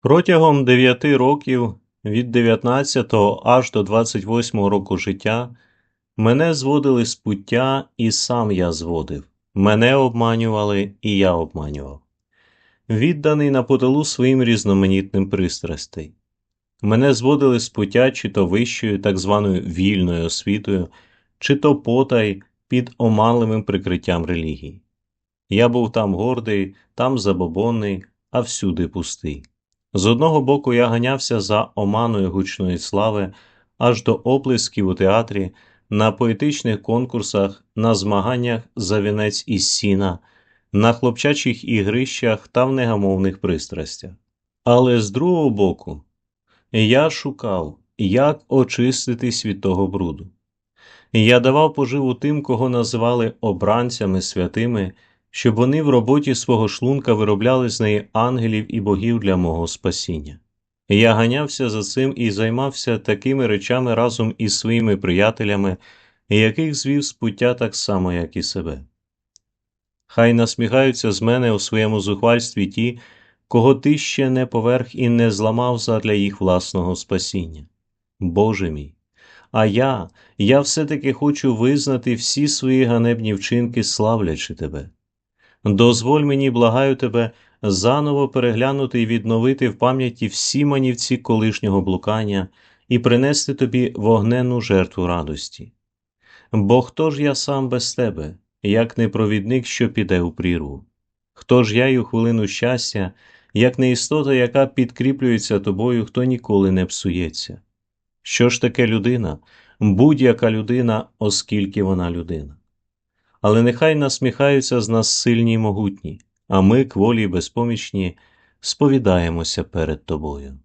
Протягом дев'яти років від 19 аж до 28 року життя мене зводили з пуття, і сам я зводив. Мене обманювали, і я обманював. Відданий на поталу своїм різноманітним пристрастей. Мене зводили з пуття чи то вищою, так званою вільною освітою, чи то потай під оманливим прикриттям релігії. Я був там гордий, там забобонний, а всюди пустий. З одного боку я ганявся за оманою гучної слави аж до оплесків у театрі, на поетичних конкурсах, на змаганнях за вінець із сіна, на хлопчачих ігрищах та в негамовних пристрастях. Але з другого боку, я шукав, як очиститись від того бруду. Я давав поживу тим, кого називали обранцями святими, щоб вони в роботі свого шлунка виробляли з неї ангелів і богів для мого спасіння. Я ганявся за цим і займався такими речами разом із своїми приятелями, яких звів з пуття так само, як і себе. Хай насміхаються з мене у своєму зухвальстві ті, кого ти ще не поверх і не зламав задля їх власного спасіння. Боже мій! А я, я все-таки хочу визнати всі свої ганебні вчинки, славлячи тебе. Дозволь мені, благаю тебе, заново переглянути і відновити в пам'яті всі манівці колишнього блукання і принести тобі вогненну жертву радості. Бо хто ж я сам без тебе, як не провідник, що піде у прірву? Хто ж я й у хвилину щастя, як не істота, яка підкріплюється тобою, хто ніколи не псується? Що ж таке людина, будь-яка людина, оскільки вона людина? Але нехай насміхаються з нас сильні й могутні, а ми, кволі й безпомічні, сповідаємося перед тобою.